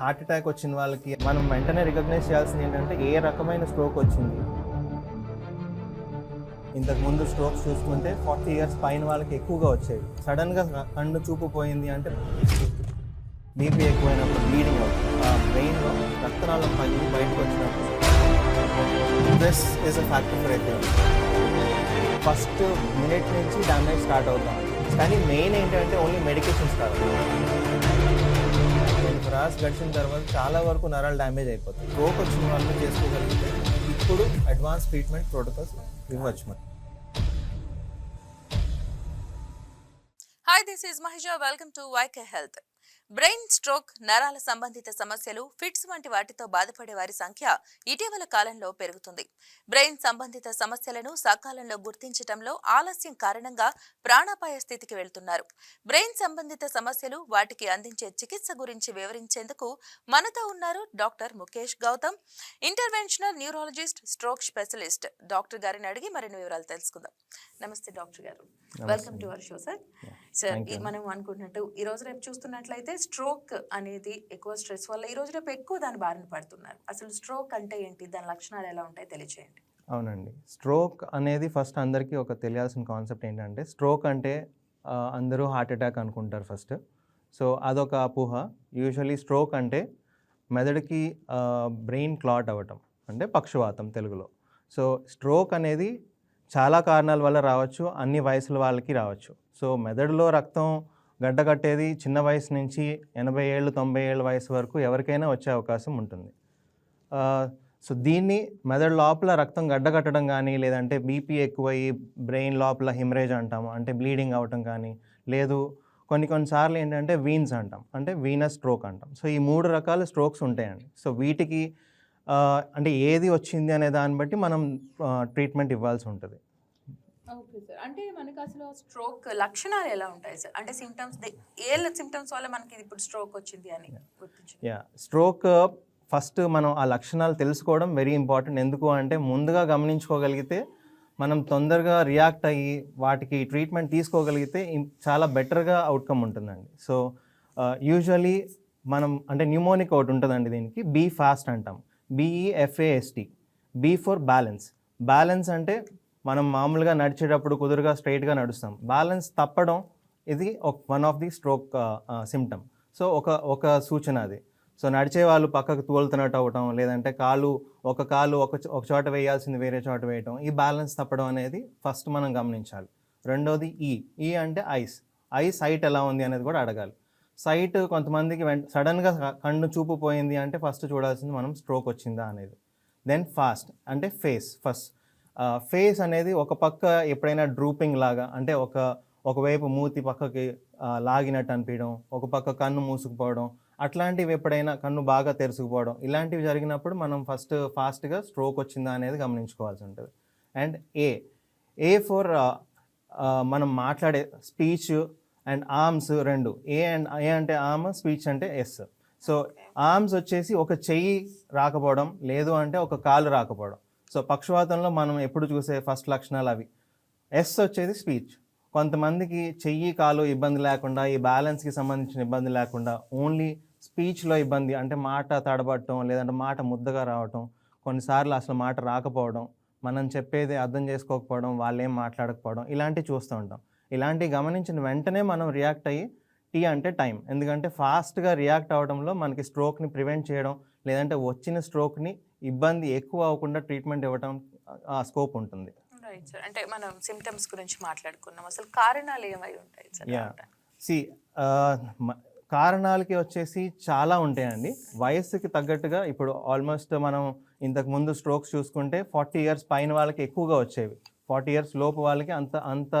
Heart attack వచ్చిన వాళ్ళకి మనం వెంటనే రికగ్నైజ్ చేయాల్సింది ఏంటంటే ఏ రకమైన స్ట్రోక్ వచ్చింది. ఇంతకు ముందు స్ట్రోక్స్ చూసుకుంటే ఫార్టీ ఇయర్స్ పైన వాళ్ళకి ఎక్కువగా వచ్చేవి. సడన్గా కన్ను చూపు పోయింది అంటే బీపీ ఎక్కువైనప్పుడు బ్లీడింగ్ అవుతుంది. ఆ బ్రెయిన్లో రక్తనాళం పగిలి బయటకు వచ్చినప్పుడు stress is a factor for first minute నుంచి డ్యామేజ్ స్టార్ట్ అవుతాం. కానీ మెయిన్ ఏంటంటే ఓన్లీ మెడికేషన్స్ కాదు. రాస్ గడిచిన తర్వాత చాలా వరకు నరాలు డ్యామేజ్ అయిపోతాయి. స్ట్రోక్ వచ్చిన వాళ్ళు చేసుకోగలిగితే ఇప్పుడు అడ్వాన్స్ ట్రీట్మెంట్ ప్రోటోకాల్స్ ఇవ్వచ్చు మనం hi this is Mahija welcome to YK health brain stroke నరాల సంబంధిత సమస్యలు ఫిట్స్ వంటి వాటితో బాధపడే వారి సంఖ్య ఇటీవల కాలంలో పెరుగుతుంది. బ్రెయిన్ సంబంధిత సమస్యలను సకాలంలో గుర్తించటంలో ఆలస్యం కారణంగా ప్రాణాపాయ స్థితికి వెళ్తున్నారు. బ్రెయిన్ సంబంధిత సమస్యలు వాటికి అందించే చికిత్స గురించి వివరించేందుకు మనతో ఉన్నారు doctor Mukesh Gautam interventional neurologist stroke specialist. Doctor గారిని అడిగి మరిన్ని వివరాలు తెలుసుకుందాం. నమస్తే డాక్టర్ గారు. Welcome to our show sir. Sir మనం అనుకున్నట్టు ఈ రోజు రేపు చూస్తున్నట్లయితే స్ట్రోక్ అనేది ఎక్కువ స్ట్రెస్ వల్ల ఈ రోజు రేపు ఎక్కువ దాని బారిన పడుతున్నారు. అసలు స్ట్రోక్ అంటే ఏంటి? దాని లక్షణాలు ఎలా ఉంటాయి తెలియచేయండి. అవునండి. స్ట్రోక్ అనేది ఫస్ట్ అందరికీ ఒక తెలియాల్సిన కాన్సెప్ట్ ఏంటంటే స్ట్రోక్ అంటే అందరూ హార్ట్ అటాక్ అనుకుంటారు ఫస్ట్. సో అదొక అపోహ. యూజువలీ స్ట్రోక్ అంటే మెదడుకి బ్రెయిన్ క్లాట్ అవ్వటం అంటే పక్షవాతం తెలుగులో. సో స్ట్రోక్ అనేది చాలా కారణాల వల్ల రావచ్చు అన్ని వయసుల వాళ్ళకి రావచ్చు. సో మెదడులో రక్తం గడ్డకట్టేది చిన్న వయసు నుంచి ఎనభై ఏళ్ళు తొంభై ఏళ్ళ వయసు వరకు ఎవరికైనా వచ్చే అవకాశం ఉంటుంది. సో దీన్ని మెదడు లోపల రక్తం గడ్డకట్టడం కానీ లేదంటే బీపీ ఎక్కువయ్యి బ్రెయిన్ లోపల హిమరేజ్ అంటాము అంటే బ్లీడింగ్ అవటం కానీ లేదు కొన్ని కొన్నిసార్లు ఏంటంటే వీన్స్ అంటాం అంటే వీనస్ స్ట్రోక్ అంటాం. సో ఈ మూడు రకాల స్ట్రోక్స్ ఉంటాయండి. సో వీటికి అంటే ఏది వచ్చింది అనే దాన్ని బట్టి మనం ట్రీట్మెంట్ ఇవ్వాల్సి ఉంటుంది. Okay sir. అంటే మనకి అసలు స్ట్రోక్ లక్షణాలు ఎలా ఉంటాయి సార్? అంటే సిమ్టమ్స్ ఏ సిమ్టమ్స్ వల్ల మనకి ఇప్పుడు స్ట్రోక్ వచ్చింది అని యా స్ట్రోక్ ఫస్ట్ మనం ఆ లక్షణాలు తెలుసుకోవడం వెరీ ఇంపార్టెంట్. ఎందుకు అంటే ముందుగా గమనించుకోగలిగితే మనం తొందరగా రియాక్ట్ అయ్యి వాటికి ట్రీట్మెంట్ తీసుకోగలిగితే చాలా బెటర్గా అవుట్కమ్ ఉంటుందండి. సో యూజువలీ మనం అంటే న్యూమోనిక్ ఒకటి ఉంటుందండి దీనికి. బీ ఫాస్ట్ అంటాం. B E F A S T B for balance balance అంటే మనం మామూలుగా నడిచేటప్పుడు కుదురుగా స్ట్రైట్గా నడుస్తాం. బ్యాలెన్స్ తప్పడం ఇది one of the stroke symptom so ఒక ఒక సూచన అది. సో నడిచే వాళ్ళు పక్కకు తోలుతున్నట్టు అవ్వటం లేదంటే కాలు ఒక కాలు ఒక ఒక చోట వేయాల్సింది వేరే చోట వేయటం ఈ బ్యాలెన్స్ తప్పడం అనేది ఫస్ట్ మనం గమనించాలి. రెండోది ఈ ఈ అంటే ఐస్. ఐ సైట్ ఎలా ఉంది అనేది కూడా అడగాలి. సైట్ కొంతమందికి వెంట సడన్గా కన్ను చూపు పోయింది అంటే ఫస్ట్ చూడాల్సింది మనం స్ట్రోక్ వచ్చిందా అనేది. దెన్ ఫాస్ట్ అంటే ఫేస్ ఫస్ట్. ఫేస్ అనేది ఒక పక్క ఎప్పుడైనా డ్రూపింగ్ లాగా అంటే ఒక ఒకవైపు మూతి పక్కకి లాగినట్టు అనిపించడం ఒక పక్క కన్ను మూసుకుపోవడం అట్లాంటివి ఎప్పుడైనా కన్ను బాగా తెరుచుకుపోవడం ఇలాంటివి జరిగినప్పుడు మనం ఫస్ట్ ఫాస్ట్గా స్ట్రోక్ వచ్చిందా అనేది గమనించుకోవాల్సి ఉంటుంది. అండ్ ఏ ఏ ఫర్ మనం మాట్లాడే స్పీచ్ అండ్ ఆర్మ్స్ రెండు. ఏ అండ్ ఏ అంటే ఆర్మ్ స్పీచ్ అంటే ఎస్ సో ఆర్మ్స్ వచ్చేసి ఒక చెయ్యి రాకపోవడం లేదు అంటే ఒక కాలు రాకపోవడం. సో పక్షవాతంలో మనం ఎప్పుడు చూసే ఫస్ట్ లక్షణాలు అవి. ఎస్ వచ్చేది స్పీచ్ కొంతమందికి చెయ్యి కాలు ఇబ్బంది లేకుండా ఈ బ్యాలెన్స్కి సంబంధించిన ఇబ్బంది లేకుండా ఓన్లీ స్పీచ్లో ఇబ్బంది అంటే మాట తడబడటం లేదంటే మాట ముద్దగా రావటం కొన్నిసార్లు అసలు మాట రాకపోవడం మనం చెప్పేది అర్థం చేసుకోకపోవడం వాళ్ళు ఏం మాట్లాడకపోవడం ఇలాంటివి చూస్తూ ఉంటాం. ఇలాంటివి గమనించిన వెంటనే మనం రియాక్ట్ అయ్యి టీ అంటే టైం ఎందుకంటే ఫాస్ట్గా రియాక్ట్ అవ్వడంలో మనకి స్ట్రోక్ని ప్రివెంట్ చేయడం లేదంటే వచ్చిన స్ట్రోక్ని ఇబ్బంది ఎక్కువ అవ్వకుండా ట్రీట్మెంట్ ఇవ్వడం ఆ స్కోప్ ఉంటుంది. రైట్ సార్ అంటే మనం సిమ్టమ్స్ గురించి మాట్లాడుకున్నాం. అసలు కారణాలు ఏమై ఉంటాయి సార్? యా సి కారణాలకి వచ్చేసి చాలా ఉంటాయండి. వయస్సుకి తగ్గట్టుగా ఇప్పుడు ఆల్మోస్ట్ మనం ఇంతకు ముందు స్ట్రోక్స్ చూసుకుంటే ఫార్టీ ఇయర్స్ పైన వాళ్ళకి ఎక్కువగా వచ్చేవి. ఫార్టీ ఇయర్స్ లోపు వాళ్ళకి అంత అంత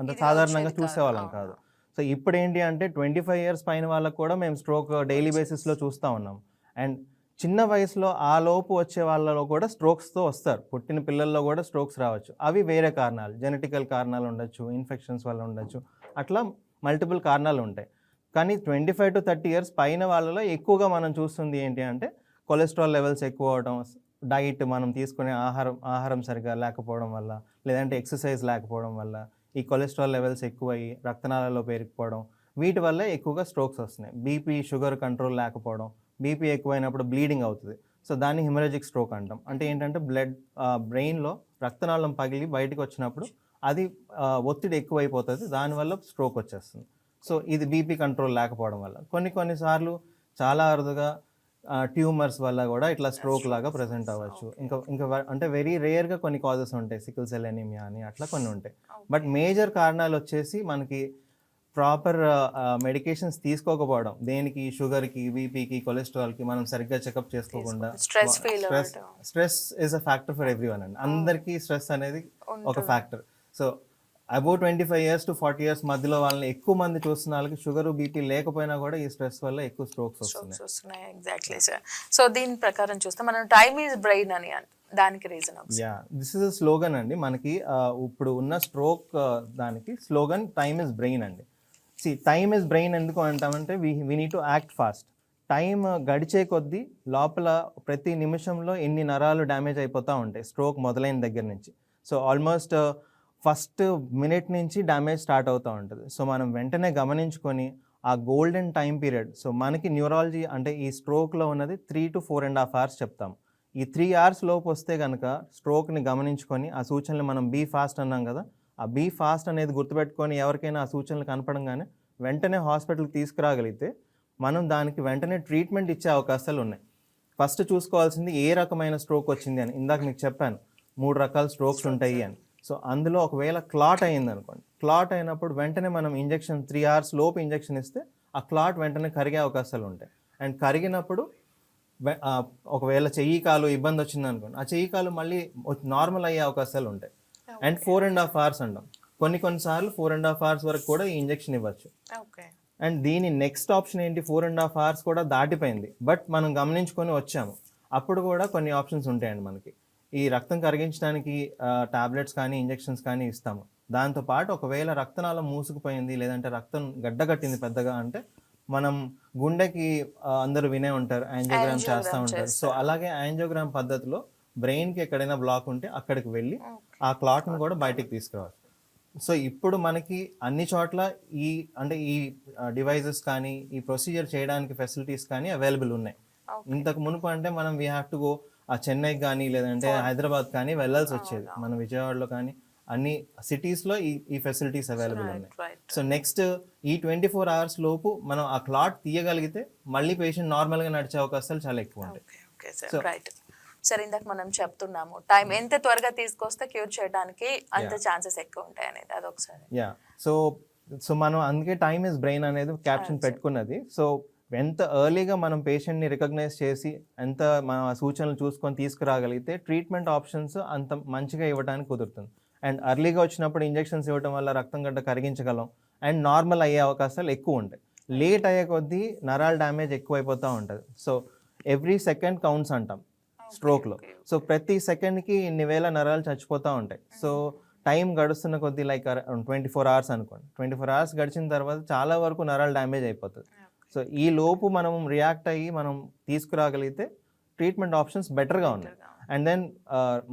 అంత సాధారణంగా చూసేవాళ్ళం కాదు. కాదు. సో ఇప్పుడు ఏంటి అంటే ట్వంటీ ఫైవ్ ఇయర్స్ పైన వాళ్ళకి కూడా మేము స్ట్రోక్ డైలీ బేసిస్లో చూస్తూ ఉన్నాం. అండ్ చిన్న వయసులో ఆ లోపు వచ్చే వాళ్ళలో కూడా స్ట్రోక్స్తో వస్తారు. పుట్టిన పిల్లల్లో కూడా స్ట్రోక్స్ రావచ్చు. అవి వేరే కారణాలు. జెనెటికల్ కారణాలు ఉండొచ్చు ఇన్ఫెక్షన్స్ వల్ల ఉండొచ్చు. అట్లా మల్టిపుల్ కారణాలు ఉంటాయి. కానీ twenty five to thirty years పైన వాళ్ళలో ఎక్కువగా మనం చూస్తుంది ఏంటి అంటే కొలెస్ట్రాల్ లెవెల్స్ ఎక్కువ అవడం డైట్ మనం తీసుకునే ఆహారం ఆహారం సరిగా లేకపోవడం వల్ల లేదంటే ఎక్సర్సైజ్ లేకపోవడం వల్ల ఈ కొలెస్ట్రాల్ లెవెల్స్ ఎక్కువయ్యి రక్తనాళాల్లో పేరుకుపోవడం వీటి వల్ల ఎక్కువగా స్ట్రోక్స్ వస్తున్నాయి. బీపీ షుగర్ కంట్రోల్ లేకపోవడం బీపీ ఎక్కువైనప్పుడు బ్లీడింగ్ అవుతుంది. సో దాన్ని హిమరేజిక్ స్ట్రోక్ అంటాం. అంటే ఏంటంటే బ్లడ్ బ్రెయిన్లో రక్తనాళం పగిలి బయటకు వచ్చినప్పుడు అది ఒత్తిడి ఎక్కువైపోతుంది. దానివల్ల స్ట్రోక్ వచ్చేస్తుంది. సో ఇది బీపీ కంట్రోల్ లేకపోవడం వల్ల. కొన్ని కొన్నిసార్లు చాలా అరుదుగా ట్యూమర్స్ వల్ల కూడా ఇట్లా స్ట్రోక్ లాగా ప్రజెంట్ అవ్వచ్చు. ఇంకా ఇంకా అంటే వెరీ రేర్గా కొన్ని కాజెస్ ఉంటాయి. సికిల్ సెల్ ఎనీమియా అని అట్లా కొన్ని ఉంటాయి. బట్ మేజర్ కారణాలు వచ్చేసి మనకి ప్రాపర్ మెడికేషన్స్ తీసుకోకపోవడం దేనికి? షుగర్కి బీపీకి కొలెస్ట్రాల్కి మనం సరిగ్గా చెకప్ చేసుకోకుండా. Stress stress stress is a factor for everyone అండి. అందరికీ స్ట్రెస్ అనేది ఒక factor so above twenty five years to forty years మధ్యలో వాళ్ళని ఎక్కువ మంది చూస్తున్న వాళ్ళకి షుగర్ బీపీ లేకపోయినా కూడా ఈ స్ట్రెస్ వల్ల ఎక్కువ స్ట్రోక్స్ వస్తున్నాయి. వస్తున్నాయి. ఎగ్జాక్ట్లీ సార్ సో దీని ప్రకారం చూస్తే మనం టైమ్ ఈజ్ బ్రెయిన్ అని దానికి reason ya this is slogan అండి. మనకి ఆ, ఇప్పుడు ఉన్న స్ట్రోక్ దానికి స్లోగన్ టైమ్ ఇస్ బ్రెయిన్ అండి. సి టైమ్ ఇస్ బ్రెయిన్ ఎందుకు అంటామంటే we we need to act fast time గడిచే కొద్దీ లోపల ప్రతి నిమిషంలో ఎన్ని నరాలు డ్యామేజ్ అయిపోతూ ఉంటాయి స్ట్రోక్ మొదలైన దగ్గర నుంచి. సో ఆల్మోస్ట్ ఫస్ట్ మినిట్ నుంచి డ్యామేజ్ స్టార్ట్ అవుతూ ఉంటుంది. సో మనం వెంటనే గమనించుకొని ఆ గోల్డెన్ టైం పీరియడ్ సో మనకి న్యూరాలజీ అంటే ఈ స్ట్రోక్లో ఉన్నది three to four and half hours చెప్తాం. ఈ త్రీ అవర్స్ లోపు వస్తే కనుక స్ట్రోక్ని గమనించుకొని ఆ సూచనలు మనం బీ ఫాస్ట్ అన్నాం కదా ఆ బీ ఫాస్ట్ అనేది గుర్తుపెట్టుకొని ఎవరికైనా ఆ సూచనలు కనపడంగానే వెంటనే హాస్పిటల్కి తీసుకురాగలిగితే మనం దానికి వెంటనే ట్రీట్మెంట్ ఇచ్చే అవకాశాలు ఉన్నాయి. ఫస్ట్ చూసుకోవాల్సింది ఏ రకమైన స్ట్రోక్ వచ్చింది అని. ఇందాక మీకు చెప్పాను మూడు రకాల స్ట్రోక్స్ ఉంటాయి అని. సో అందులో ఒకవేళ క్లాట్ అయింది అనుకోండి. క్లాట్ అయినప్పుడు వెంటనే మనం ఇంజెక్షన్ త్రీ అవర్స్ లోపు ఇంజెక్షన్ ఇస్తే ఆ క్లాట్ వెంటనే కరిగే అవకాశాలు ఉంటాయి. అండ్ కరిగినప్పుడు ఒకవేళ చెయ్యి కాలు ఇబ్బంది వచ్చింది అనుకోండి ఆ చెయ్యి కాలు మళ్ళీ నార్మల్ అయ్యే అవకాశాలు ఉంటాయి. And four and half hours అంటాం. కొన్ని కొన్నిసార్లు ఫోర్ అండ్ హాఫ్ అవర్స్ వరకు కూడా ఈ ఇంజెక్షన్ ఇవ్వచ్చు. అండ్ దీని నెక్స్ట్ ఆప్షన్ ఏంటి? ఫోర్ అండ్ హాఫ్ అవర్స్ కూడా దాటిపోయింది. బట్ మనం గమనించుకొని వచ్చాము. అప్పుడు కూడా కొన్ని ఆప్షన్స్ ఉంటాయండి మనకి. ఈ రక్తం కరిగించడానికి టాబ్లెట్స్ కానీ ఇంజెక్షన్స్ కానీ ఇస్తాము. దాంతోపాటు ఒకవేళ రక్తనాళం మూసుకుపోయింది లేదంటే రక్తం గడ్డగట్టింది పెద్దగా అంటే మనం గుండెకి అందరూ వినే ఉంటారు యాంజియోగ్రామ్ చేస్తూ ఉంటారు. సో అలాగే యాంజియోగ్రామ్ పద్ధతిలో బ్రెయిన్కి ఎక్కడైనా బ్లాక్ ఉంటే అక్కడికి వెళ్ళి ఆ క్లాట్ని కూడా బయటికి తీసుకురావాలి. సో ఇప్పుడు మనకి అన్ని చోట్ల ఈ అంటే ఈ డివైజెస్ కానీ ఈ ప్రొసీజర్ చేయడానికి ఫెసిలిటీస్ కానీ అవైలబుల్ ఉన్నాయి. ఇంతకు మునుపు అంటే మనం వీ హ్యావ్ టు గో ఆ చెన్నైకి కానీ లేదంటే హైదరాబాద్ కానీ వెళ్ళాల్సి వచ్చేది. మన విజయవాడలో కానీ అన్ని సిటీస్లో ఈ ఈ ఫెసిలిటీస్ అవైలబుల్ ఉన్నాయి. సో నెక్స్ట్ ఈ ట్వంటీ ఫోర్ అవర్స్ లోపు మనం ఆ క్లాట్ తీయగలిగితే మళ్ళీ పేషెంట్ నార్మల్గా నడిచే అవకాశాలు చాలా ఎక్కువ ఉంటాయి. ఓకే ఓకే సార్ ఇందాక మనం చెప్తున్నాము టైం ఎంత త్వరగా తీసుకొస్తే క్యూర్ చేయడానికి అంత ఛాన్సెస్ ఎక్కువ ఉంటాయి అనేది అదొకసారి. యా సో సో మనం అందుకే టైమ్ ఇస్ బ్రెయిన్ అనేది క్యాప్షన్ పెట్టుకున్నది. సో ఎంత ఎర్లీగా మనం పేషెంట్ని రికగ్నైజ్ చేసి ఎంత మన ఆ సూచనలు చూసుకొని తీసుకురాగలిగితే ట్రీట్మెంట్ ఆప్షన్స్ అంత మంచిగా ఇవ్వడానికి కుదురుతుంది. అండ్ ఎర్లీగా వచ్చినప్పుడు ఇంజెక్షన్స్ ఇవ్వడం వల్ల రక్తం గడ్డ కరిగించగలం. అండ్ నార్మల్ అయ్యే అవకాశాలు ఎక్కువ ఉంటాయి. లేట్ అయ్యే కొద్దీ నరాల డ్యామేజ్ ఎక్కువైపోతూ ఉంటుంది. సో ఎవ్రీ సెకండ్ కౌంట్స్ అంటాం. స్ట్రోక్లో. సో ప్రతి సెకండ్కి ఇన్ని వేల నరాలు చచ్చిపోతూ ఉంటాయి. సో టైం గడుస్తున్న కొద్దీ లైక్ ట్వంటీ ఫోర్ అవర్స్ అనుకోండి. ట్వంటీ ఫోర్ అవర్స్ గడిచిన తర్వాత చాలా వరకు నరాలు డ్యామేజ్ అయిపోతుంది సో ఈ లోపు మనం రియాక్ట్ అయ్యి మనం తీసుకురాగలిగితే ట్రీట్మెంట్ ఆప్షన్స్ బెటర్గా ఉన్నాయి. అండ్ దెన్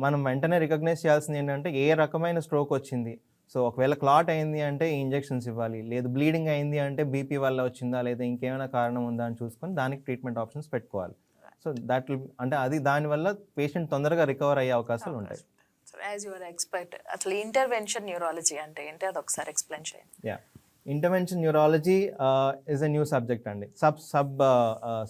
మనం వెంటనే రికగ్నైజ్ చేయాల్సింది ఏంటంటే ఏ రకమైన స్ట్రోక్ వచ్చింది. సో ఒకవేళ క్లాట్ అయింది అంటే ఇంజెక్షన్స్ ఇవ్వాలి. లేదు బ్లీడింగ్ అయింది అంటే బీపీ వల్ల వచ్చిందా? లేదా ఇంకేమైనా కారణం ఉందా అని చూసుకొని దానికి ట్రీట్మెంట్ ఆప్షన్స్ పెట్టుకోవాలి. సో దట్ అంటే అది దానివల్ల పేషెంట్ తొందరగా రికవర్ అయ్యే అవకాశాలు ఉంటాయి. యాజ్ యువర్ ఎక్స్పర్ట్ అసలు ఇంటర్వెన్షన్ న్యూరాలజీ అంటే ఏంటి? అది ఒకసారి ఎక్స్ప్లెయిన్ చేయండి. Ya intervention neurology is a new subject అండి. Sub sub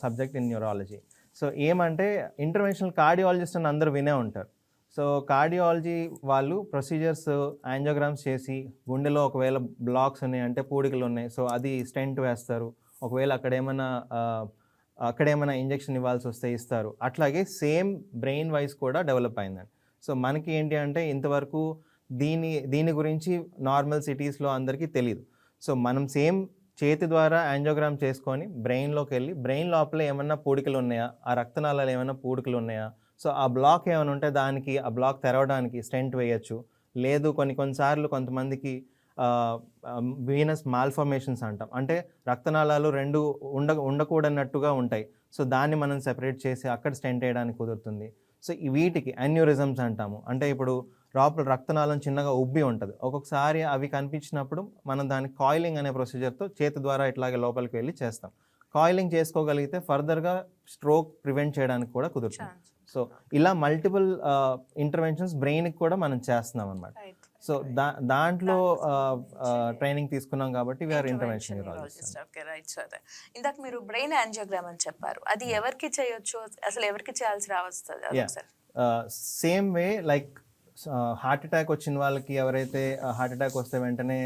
subject in neurology so ఏమంటే ఇంటర్వెన్షనల్ కార్డియాలజిస్ట్ అని అందరూ వినే ఉంటారు. సో కార్డియాలజీ వాళ్ళు ప్రొసీజర్స్ యాంజియోగ్రామ్స్ చేసి గుండెలో ఒకవేళ బ్లాక్స్ ఉన్నాయి అంటే పూడికలు ఉన్నాయి. సో అది స్టెంట్ వేస్తారు. ఒకవేళ అక్కడ ఏమైనా ఆ, అక్కడ ఏమైనా ఇంజెక్షన్ ఇవ్వాల్సి వస్తే ఇస్తారు. అట్లాగే సేమ్ బ్రెయిన్ వైజ్ కూడా డెవలప్ అయిందండి. సో మనకి ఏంటి అంటే ఇంతవరకు దీని దీని గురించి నార్మల్ సిటీస్లో అందరికీ తెలియదు సో మనం సేమ్ చేతి ద్వారా యాంజోగ్రామ్ చేసుకొని బ్రెయిన్లోకి వెళ్ళి బ్రెయిన్ లోపల ఏమన్నా పూడికలు ఉన్నాయా ఆ రక్తనాళాలు ఏమైనా పూడికలు ఉన్నాయా సో ఆ బ్లాక్ ఏమైనా ఉంటే దానికి ఆ బ్లాక్ తెరవడానికి స్టెంట్ వేయచ్చు. లేదు కొన్ని కొన్నిసార్లు కొంతమందికి వీనస్ మాల్ఫర్మేషన్స్ అంటాం. అంటే రక్తనాళాలు రెండు ఉండ ఉండకూడనట్టుగా ఉంటాయి. సో దాన్ని మనం సెపరేట్ చేసి అక్కడ స్టెంట్ వేయడానికి కుదురుతుంది. సో ఈ వీటికి అన్యూరిజమ్స్ అంటాము. అంటే ఇప్పుడు లోపల రక్తనాళం చిన్నగా ఉబ్బి ఉంటుంది. ఒక్కొక్కసారి అవి కనిపించినప్పుడు మనం దాన్ని కాయిలింగ్ అనే ప్రొసీజర్తో చేతి ద్వారా ఇట్లాగే లోపలికి వెళ్ళి చేస్తాం. కాయిలింగ్ చేసుకోగలిగితే ఫర్దర్గా స్ట్రోక్ ప్రివెంట్ చేయడానికి కూడా కుదురుతుంది. సో ఇలా మల్టిపుల్ ఇంటర్వెన్షన్స్ బ్రెయిన్కి కూడా మనం చేస్తున్నాం అనమాట సో దా దాంట్లో ట్రైనింగ్ తీసుకున్నాం కాబట్టి వీఆర్ ఇంటర్వెన్షన్ ఇందాక మీరు బ్రెయిన్ యాంజియోగ్రామ్ అని చెప్పారు. అది ఎవరికి చేయొచ్చు? అసలు ఎవరికి చేయాల్సి రావస్తుంది? Same way like heart attack వచ్చిన వాళ్ళకి ఎవరైతే హార్ట్ అటాక్ వస్తే వెంటనే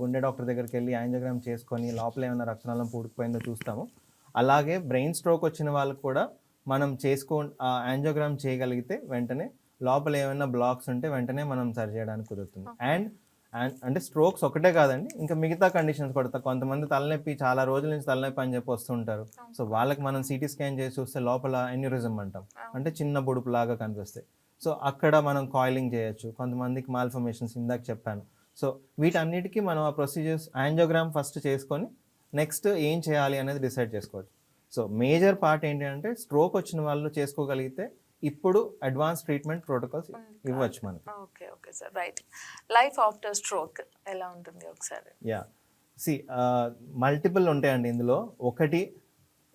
గుండె డాక్టర్ దగ్గరికి వెళ్ళి యాంజియోగ్రామ్ చేసుకొని లోపల ఏమైనా రక్తనాళం పూడుకుపోయిందో చూస్తాము. అలాగే బ్రెయిన్ స్ట్రోక్ వచ్చిన వాళ్ళకి కూడా మనం చేసుకో యాంజియోగ్రామ్ చేయగలిగితే వెంటనే లోపల ఏమైనా బ్లాక్స్ ఉంటే వెంటనే మనం సరి చేయడానికి కుదురుతుంది. అండ్ అండ్ అంటే స్ట్రోక్స్ ఒకటే కాదండి. ఇంకా మిగతా కండిషన్స్ కూడా కొంతమంది తలనొప్పి చాలా రోజుల నుంచి తలనొప్పి అని చెప్పి వస్తుంటారు. సో వాళ్ళకి మనం సిటీ స్కాన్ చేసి చూస్తే లోపల ఎన్యూరిజం అంటాం. అంటే చిన్న బుడుపు లాగా కనిపిస్తాయి. సో అక్కడ మనం కాయిలింగ్ చేయొచ్చు. కొంతమందికి మాల్ఫర్మేషన్స్ ఇందాక చెప్పాను. సో వీటన్నిటికీ మనం ఆ ప్రొసీజర్స్ యాంజియోగ్రామ్ ఫస్ట్ చేసుకొని నెక్స్ట్ ఏం చేయాలి అనేది డిసైడ్ చేసుకోవచ్చు. సో మేజర్ పార్ట్ ఏంటి అంటే స్ట్రోక్ వచ్చిన వాళ్ళు చేసుకోగలిగితే ఇప్పుడు అడ్వాన్స్ ట్రీట్మెంట్ ప్రోటోకాల్స్ ఇవ్వచ్చు మనకి. Okay okay sir. Right. Life after stroke ఎలా ఉంటుంది ఒకసారి? యా. సి మల్టిపుల్ ఉంటాయండి ఇందులో. ఒకటి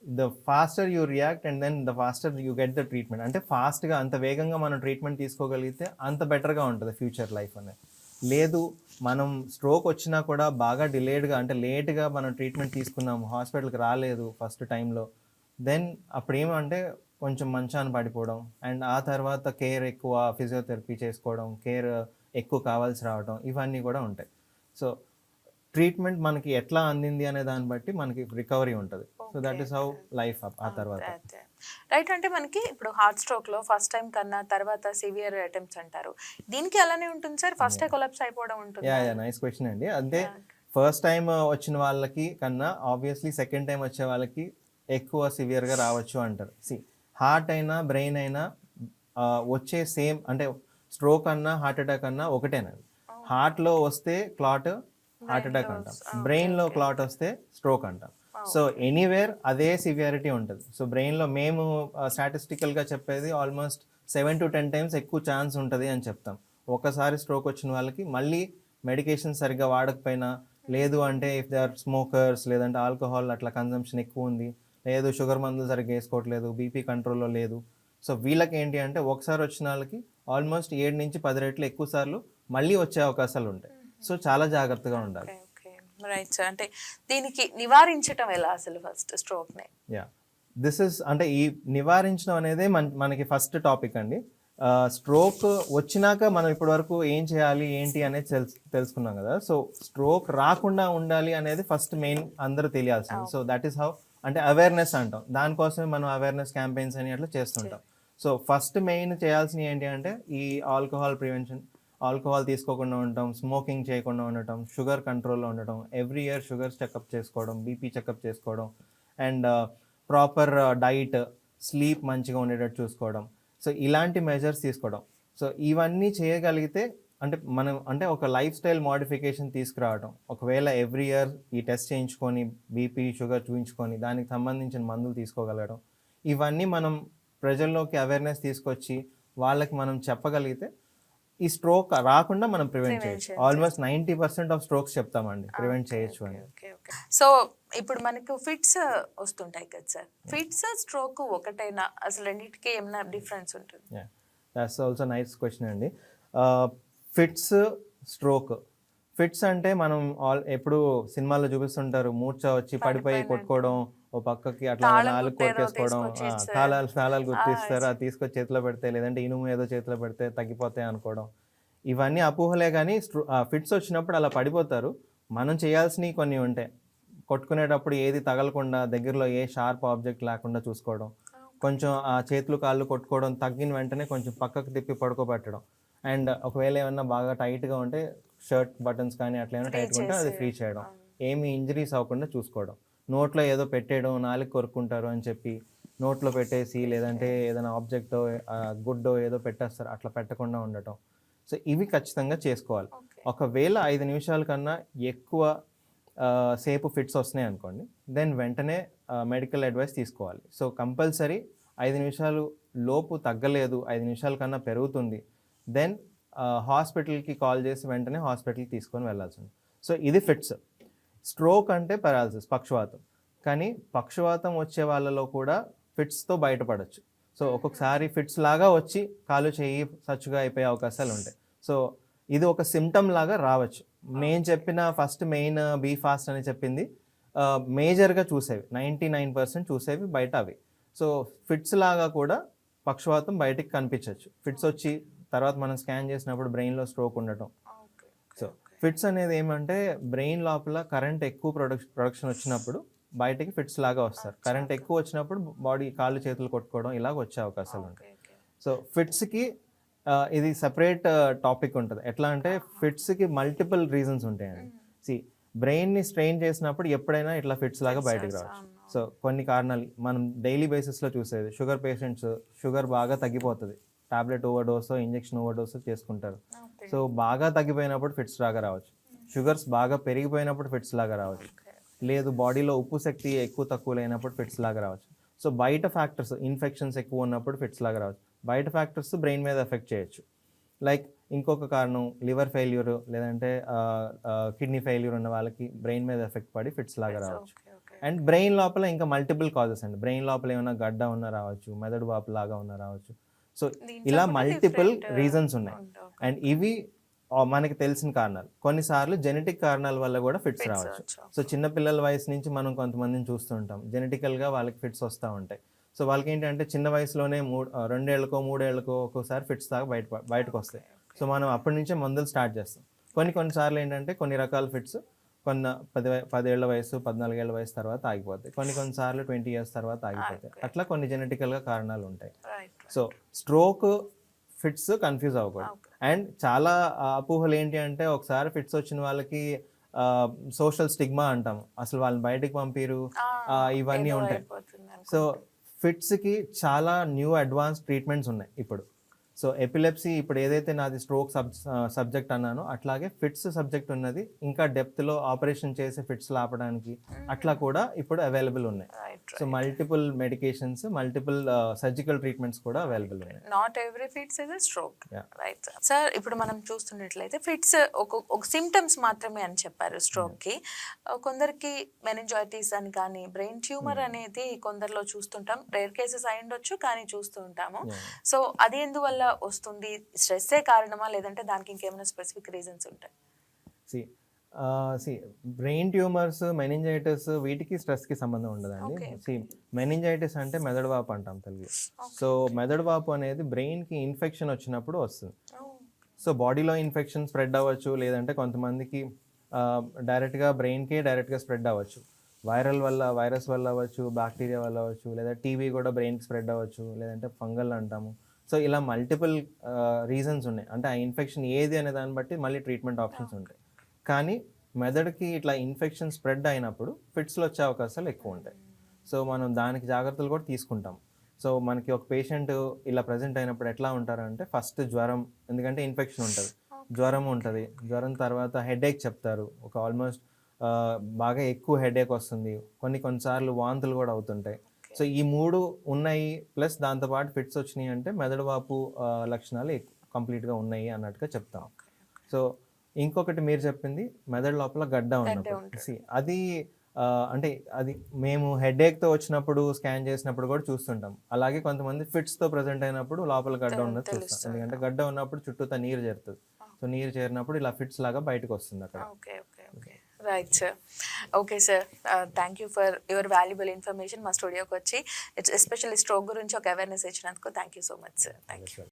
the faster you react and then the faster you get the treatment అంటే ఫాస్ట్గా అంత వేగంగా మనం ట్రీట్మెంట్ తీసుకోగలిగితే అంత బెటర్గా ఉంటుంది ఫ్యూచర్ లైఫ్ అనేది. లేదు మనం స్ట్రోక్ వచ్చినా కూడా బాగా డిలేడ్గా అంటే లేట్గా మనం ట్రీట్మెంట్ తీసుకున్నాము హాస్పిటల్కి రాలేదు ఫస్ట్ టైంలో దెన్ అప్పుడు ఏమంటే కొంచెం మంచాన్ని పడిపోవడం. అండ్ ఆ తర్వాత కేర్ ఎక్కువ ఫిజియోథెరపీ చేసుకోవడం కేర్ ఎక్కువ కావాల్సి రావడం ఇవన్నీ కూడా ఉంటాయి. సో ట్రీట్మెంట్ మనకి ఎట్లా అందింది అనే దాన్ని బట్టి మనకి రికవరీ ఉంటుంది. So that is how life ఆ తర్వాత. రైట్ అంటే మనకి ఇప్పుడు హార్ట్ స్ట్రోక్లో ఫస్ట్ టైం కన్నా తర్వాత సివియర్ అటెంప్ట్స్ అంటారు. దీనికి అలానే ఉంటుంది సార్? ఫస్ట్ కొలాప్స్ అయిపోవడం ఉంటుంది? యా యా నైస్ క్వశ్చన్ అండి. అంటే ఫస్ట్ టైం వచ్చిన వాళ్ళకి కన్నా ఆబ్వియస్లీ సెకండ్ టైం వచ్చే వాళ్ళకి ఎక్కువ సివియర్గా రావచ్చు అంటారు. సి హార్ట్ అయినా బ్రెయిన్ అయినా వచ్చే సేమ్ అంటే స్ట్రోక్ అన్నా హార్ట్ అటాక్ అన్నా ఒకటేనండి హార్ట్లో వస్తే క్లాట్ హార్ట్ అటాక్ అంటాం. బ్రెయిన్లో క్లాట్ వస్తే స్ట్రోక్ అంటాం. సో ఎనీవేర్ అదే సివియారిటీ ఉంటుంది. సో బ్రెయిన్లో మేము స్టాటిస్టికల్గా చెప్పేది almost seven to ten times ఎక్కువ ఛాన్స్ ఉంటుంది అని చెప్తాం. ఒకసారి స్ట్రోక్ వచ్చిన వాళ్ళకి మళ్ళీ మెడికేషన్ సరిగ్గా వాడకపోయినా లేదు అంటే ఇఫ్ దే ఆర్ స్మోకర్స్ లేదంటే ఆల్కహాల్ అట్లా కన్జంప్షన్ ఎక్కువ ఉంది లేదు షుగర్ మందులు సరిగ్గా వేసుకోవట్లేదు బీపీ కంట్రోల్లో లేదు. సో వీళ్ళకి ఏంటి అంటే ఒకసారి వచ్చిన వాళ్ళకి ఆల్మోస్ట్ ఏడు నుంచి పది రెట్లు ఎక్కువ సార్లు మళ్ళీ వచ్చే అవకాశాలు ఉంటాయి. సో చాలా జాగ్రత్తగా ఉండాలి. ఓకే రైట్ సార్ అంటే దీనికి నివారించటం ఎలా అసలు first stroke ya this is అంటే ఈ నివారించడం అనేదే మన మనకి ఫస్ట్ టాపిక్ అండి. స్ట్రోక్ వచ్చినాక మనం ఇప్పటి వరకు ఏం చేయాలి ఏంటి అనేది తెలుసు తెలుసుకున్నాం కదా. సో స్ట్రోక్ రాకుండా ఉండాలి అనేది ఫస్ట్ మెయిన్ అందరూ తెలియాల్సింది. సో దట్ ఈస్ హౌ అంటే అవేర్నెస్ అంటాం. దానికోసమే మనం అవేర్నెస్ క్యాంపెయిన్స్ అని అట్లా చేస్తుంటాం. సో ఫస్ట్ మెయిన్ చేయాల్సినవి ఏంటి అంటే ఈ ఆల్కహాల్ ప్రివెన్షన్ ఆల్కహాల్ తీసుకోకుండా ఉండటం స్మోకింగ్ చేయకుండా ఉండటం షుగర్ కంట్రోల్లో ఉండటం ఎవ్రీ ఇయర్ షుగర్ చెకప్ చేసుకోవడం బీపీ చెకప్ చేసుకోవడం అండ్ ప్రాపర్ డైట్ స్లీప్ మంచిగా ఉండేటట్టు చూసుకోవడం. సో ఇలాంటి మెజర్స్ తీసుకోవడం. సో ఇవన్నీ చేయగలిగితే అంటే మనం అంటే ఒక లైఫ్ స్టైల్ మోడిఫికేషన్ తీసుకురావడం ఒకవేళ ఎవ్రీ ఇయర్ ఈ టెస్ట్ చేయించుకొని బీపీ షుగర్ చూపించుకొని దానికి సంబంధించిన మందులు తీసుకోగలగడం ఇవన్నీ మనం ప్రజల్లోకి అవేర్నెస్ తీసుకొచ్చి వాళ్ళకి మనం చెప్పగలిగితే ఈ స్ట్రోక్ రాకుండా మనం ప్రివెంట్ చేయొచ్చు. Almost ninety percent of strokes చెప్తామండి. ప్రివెంట్ చేయొచ్చు అని. ఓకే ఓకే సో ఇప్పుడు మనకు ఫిట్స్ వస్తుంటాయి కదా సార్ ఫిట్స్ స్ట్రోక్ ఒకటైనా అసలు రెండింటికి ఏమైనా డిఫరెన్స్ ఉంటుంది? దాట్స్ ఆల్సో నైస్ క్వశ్చన్ అండి. Fits stroke. ఫిట్స్ అంటే మనం ఆల్ ఎప్పుడు సినిమాల్లో చూపిస్తుంటారు. మూర్ఛ వచ్చి పడిపోయి కొట్టుకోవడం ఓ పక్కకి అట్లా నాలుగు కొట్టేసుకోవడం తాళాలు తాళాలు గుర్తిస్తారు అది తీసుకొచ్చి చేతిలో పెడితే లేదంటే ఇనుము ఏదో చేతిలో పెడితే తగ్గిపోతాయి అనుకోవడం. ఇవన్నీ అపోహలే కానీ ఫిట్స్ వచ్చినప్పుడు అలా పడిపోతారు. మనం చేయాల్సినవి కొన్ని ఉంటాయి. కొట్టుకునేటప్పుడు ఏది తగలకుండా దగ్గరలో ఏ షార్ప్ ఆబ్జెక్ట్ లేకుండా చూసుకోవడం. కొంచెం ఆ చేతులు కాళ్ళు కొట్టుకోవడం తగ్గిన వెంటనే కొంచెం పక్కకు తిప్పి పడుకోబెట్టడం. అండ్ ఒకవేళ ఏమన్నా బాగా టైట్గా ఉంటే షర్ట్ బటన్స్ కానీ అట్లా ఏమైనా టైట్గా ఉంటే అది ఫ్రీ చేయడం. ఏమి ఇంజరీస్ అవ్వకుండా చూసుకోవడం. నోట్లో ఏదో పెట్టేయడం నాలుగు కొరుక్కుంటారు అని చెప్పి నోట్లో పెట్టేసి లేదంటే ఏదైనా ఆబ్జెక్ట్ గుడ్డో ఏదో పెట్టేస్తారు అట్లా పెట్టకుండా ఉండటం. సో ఇవి ఖచ్చితంగా చేసుకోవాలి. ఒకవేళ ఐదు నిమిషాల కన్నా ఎక్కువ సేపు ఫిట్స్ వస్తున్నాయి అనుకోండి దెన్ వెంటనే మెడికల్ అడ్వైస్ తీసుకోవాలి. సో కంపల్సరీ ఐదు నిమిషాలు లోపు తగ్గలేదు ఐదు నిమిషాల కన్నా పెరుగుతుంది దెన్ హాస్పిటల్కి కాల్ చేసి వెంటనే హాస్పిటల్కి తీసుకొని వెళ్ళాల్సి ఉంది సో ఇది ఫిట్స్ స్ట్రోక్ అంటే పెరాలసిస్ పక్షవాతం. కానీ పక్షవాతం వచ్చే వాళ్ళలో కూడా ఫిట్స్తో బయటపడవచ్చు సో ఒక్కొక్కసారి ఫిట్స్ లాగా వచ్చి కాలు చేయి సచ్చుగా అయిపోయే అవకాశాలు ఉంటాయి. సో ఇది ఒక సిమ్టమ్ లాగా రావచ్చు. నేను చెప్పిన ఫస్ట్ మెయిన్ బీ ఫాస్ట్ అని చెప్పింది uh, మేజర్గా చూసేవి. నైంటీ నైన్ పర్సెంట్ చూసేవి బయట అవి. సో ఫిట్స్ లాగా కూడా పక్షవాతం బయటికి కనిపించవచ్చు ఫిట్స్ వచ్చి తర్వాత మనం స్కాన్ చేసినప్పుడు బ్రెయిన్లో స్ట్రోక్ ఉండటం. సో ఫిట్స్ అనేది ఏమంటే బ్రెయిన్ లోపల కరెంట్ ఎక్కువ ప్రొడక్షన్ ప్రొడక్షన్ వచ్చినప్పుడు బయటికి ఫిట్స్ లాగా వస్తారు. కరెంట్ ఎక్కువ వచ్చినప్పుడు బాడీ కాళ్ళు చేతులు కొట్టుకోవడం ఇలాగ వచ్చే అవకాశాలు ఉంటాయి. సో ఫిట్స్కి ఇది సపరేట్ టాపిక్ ఉంటుంది. ఎట్లా అంటే ఫిట్స్కి మల్టిపుల్ రీజన్స్ ఉంటాయండి. సి బ్రెయిన్ని స్ట్రెయిన్ చేసినప్పుడు ఎప్పుడైనా ఇట్లా ఫిట్స్ లాగా బయటకు రావచ్చు. సో కొన్ని కారణాలు మనం డైలీ బేసిస్లో చూసేది. షుగర్ పేషెంట్స్ షుగర్ బాగా తగ్గిపోతుంది. Tablet overdose injection overdose చేసుకుంటారు సో బాగా తగ్గిపోయినప్పుడు ఫిట్స్ లాగా రావచ్చు. షుగర్స్ బాగా పెరిగిపోయినప్పుడు ఫిట్స్ లాగా రావచ్చు. లేదు బాడీలో ఉప్పు శక్తి ఎక్కువ తక్కువ లేనప్పుడు ఫిట్స్ లాగా రావచ్చు. సో బయట ఫ్యాక్టర్స్ ఇన్ఫెక్షన్స్ ఎక్కువ ఉన్నప్పుడు ఫిట్స్ లాగా రావచ్చు. బయట ఫ్యాక్టర్స్ బ్రెయిన్ మీద ఎఫెక్ట్ చేయొచ్చు. లైక్ ఇంకొక కారణం లివర్ ఫెయిల్యూర్ లేదంటే కిడ్నీ ఫెయిల్యూర్ ఉన్న వాళ్ళకి బ్రెయిన్ మీద ఎఫెక్ట్ పడి ఫిట్స్ లాగా రావచ్చు. అండ్ బ్రెయిన్ లోపల ఇంకా మల్టిపుల్ కాజెస్ అండి. బ్రెయిన్ లోపల ఏమైనా గడ్డ ఉన్నా రావచ్చు మెదడు వాపు లాగా ఉన్నా రావచ్చు. సో ఇలా మల్టిపుల్ రీజన్స్ ఉన్నాయి. అండ్ ఇవి మనకి తెలిసిన కారణాలు. కొన్నిసార్లు జెనెటిక్ కారణాల వల్ల కూడా ఫిట్స్ రావచ్చు. సో చిన్న పిల్లల వయసు నుంచి మనం కొంతమందిని చూస్తుంటాం. జెనెటికల్గా వాళ్ళకి ఫిట్స్ వస్తూ ఉంటాయి. సో వాళ్ళకి ఏంటంటే చిన్న వయసులోనే మూడు ఆ, రెండేళ్ళకో మూడేళ్ళకో ఒక్కోసారి ఫిట్స్ దాకా బయట బయటకు వస్తాయి. సో మనం అప్పటి నుంచే మందులు స్టార్ట్ చేస్తాం. కొన్ని కొన్నిసార్లు ఏంటంటే కొన్ని రకాల ఫిట్స్ కొన్న పది పదేళ్ళ వయసు పద్నాలుగేళ్ళ వయసు తర్వాత ఆగిపోతాయి. కొన్ని కొన్నిసార్లు ట్వంటీ ఇయర్స్ తర్వాత ఆగిపోతాయి. అట్లా కొన్ని జెనెటికల్గా కారణాలు ఉంటాయి. సో స్ట్రోక్ ఫిట్స్ కన్ఫ్యూజ్ అవ్వకూడదు. అండ్ చాలా అపోహలు ఏంటి అంటే ఒకసారి ఫిట్స్ వచ్చిన వాళ్ళకి సోషల్ స్టిగ్మా అంటాం అసలు వాళ్ళని బయటికి పంపిరు. ఇవన్నీ ఉంటాయి. సో ఫిట్స్కి చాలా న్యూ అడ్వాన్స్ ట్రీట్మెంట్స్ ఉన్నాయి ఇప్పుడు. సో ఎపిలెప్సీ ఇప్పుడు ఏదైతే నాది స్ట్రోక్ సబ్ సబ్జెక్ట్ అన్నానో అట్లాగే ఫిట్స్ సబ్జెక్ట్ ఉన్నది. ఇంకా డెప్త్లో ఆపరేషన్ చేసి ఫిట్స్ ఆపడానికి అట్లా కూడా ఇప్పుడు అవైలబుల్ ఉన్నాయి. So multiple medications multiple surgical treatments కూడా అవైలబుల్ ఉన్నాయి. Not every fits is stroke. Right sir ఇప్పుడు మనం చూస్తున్నట్లయితే ఫిట్స్ ఒక సిమ్టమ్స్ మాత్రమే అని చెప్పారు స్ట్రోక్కి ఆ, కొందరికి మెనింజైటిస్ అని కానీ బ్రెయిన్ ట్యూమర్ అనేది కొందరిలో చూస్తుంటాం. రేర్ కేసెస్ అయి ఉండొచ్చు కానీ చూస్తూ ఉంటాము. సో అది ఎందువల్ల వస్తుంది స్ట్రెస్సే కారణమా? లేదంటే దానికి ఇంకేమైనా స్పెసిఫిక్ రీజన్స్ ఉంటాయి? See see brain tumours meningitis వీటికి స్ట్రెస్కి సంబంధం ఉండదండి. సి మెనింజైటిస్ అంటే మెదడు వాపు అంటాం తెలుగు సో మెదడు వాపు అనేది బ్రెయిన్కి ఇన్ఫెక్షన్ వచ్చినప్పుడు వస్తుంది. సో బాడీలో ఇన్ఫెక్షన్ స్ప్రెడ్ అవ్వచ్చు లేదంటే కొంతమందికి డైరెక్ట్గా బ్రెయిన్కే డైరెక్ట్గా స్ప్రెడ్ అవ్వచ్చు. వైరల్ వల్ల వైరస్ వల్ల అవ్వచ్చు బ్యాక్టీరియా వల్ల అవ్వచ్చు లేదా టీవీ కూడా బ్రెయిన్కి స్ప్రెడ్ అవ్వచ్చు లేదంటే ఫంగల్ అంటాము. సో ఇలా మల్టిపుల్ రీజన్స్ ఉన్నాయి. అంటే ఆ ఇన్ఫెక్షన్ ఏది అనే దాన్ని బట్టి మళ్ళీ ట్రీట్మెంట్ ఆప్షన్స్ ఉంటాయి. కానీ మెదడుకి ఇట్లా ఇన్ఫెక్షన్ స్ప్రెడ్ అయినప్పుడు ఫిట్స్లో వచ్చే అవకాశాలు ఎక్కువ ఉంటాయి. సో మనం దానికి జాగ్రత్తలు కూడా తీసుకుంటాం. సో మనకి ఒక పేషెంట్ ఇలా ప్రజెంట్ అయినప్పుడు ఎట్లా ఉంటారంటే ఫస్ట్ జ్వరం ఎందుకంటే ఇన్ఫెక్షన్ ఉంటుంది. జ్వరం ఉంటుంది. జ్వరం తర్వాత హెడేక్ చెప్తారు. ఒక ఆల్మోస్ట్ బాగా ఎక్కువ హెడేక్ వస్తుంది. కొన్ని కొన్నిసార్లు వాంతులు కూడా అవుతుంటాయి. సో ఈ మూడు ఉన్నాయి ప్లస్ దాంతోపాటు ఫిట్స్ వచ్చినాయి అంటే మెదడు వాపు ఆ, లక్షణాలు కంప్లీట్గా ఉన్నాయి అన్నట్టుగా చెప్తాం. సో ఇంకొకటి మీరు చెప్పింది మెదడు లోపల గడ్డ ఉన్నప్పుడు. అది అంటే అది మేము హెడేక్తో వచ్చినప్పుడు స్కాన్ చేసినప్పుడు కూడా చూస్తుంటాం. అలాగే కొంతమంది ఫిట్స్తో ప్రజెంట్ అయినప్పుడు లోపల గడ్డ ఉన్నది చూస్తాం. ఎందుకంటే గడ్డ ఉన్నప్పుడు చుట్టూతా నీరు చేరుతుంది. సో నీరు చేరినప్పుడు ఇలా ఫిట్స్ లాగా బయటకు వస్తుంది అక్కడ. Okay okay okay. Right sir okay sir thank you for your valuable information మా స్టూడియోకి వచ్చి ఎస్పెషల్లీ స్ట్రోక్ గురించి ఒక అవేర్నెస్ ఇచ్చినందుకు thank you so much sir thank you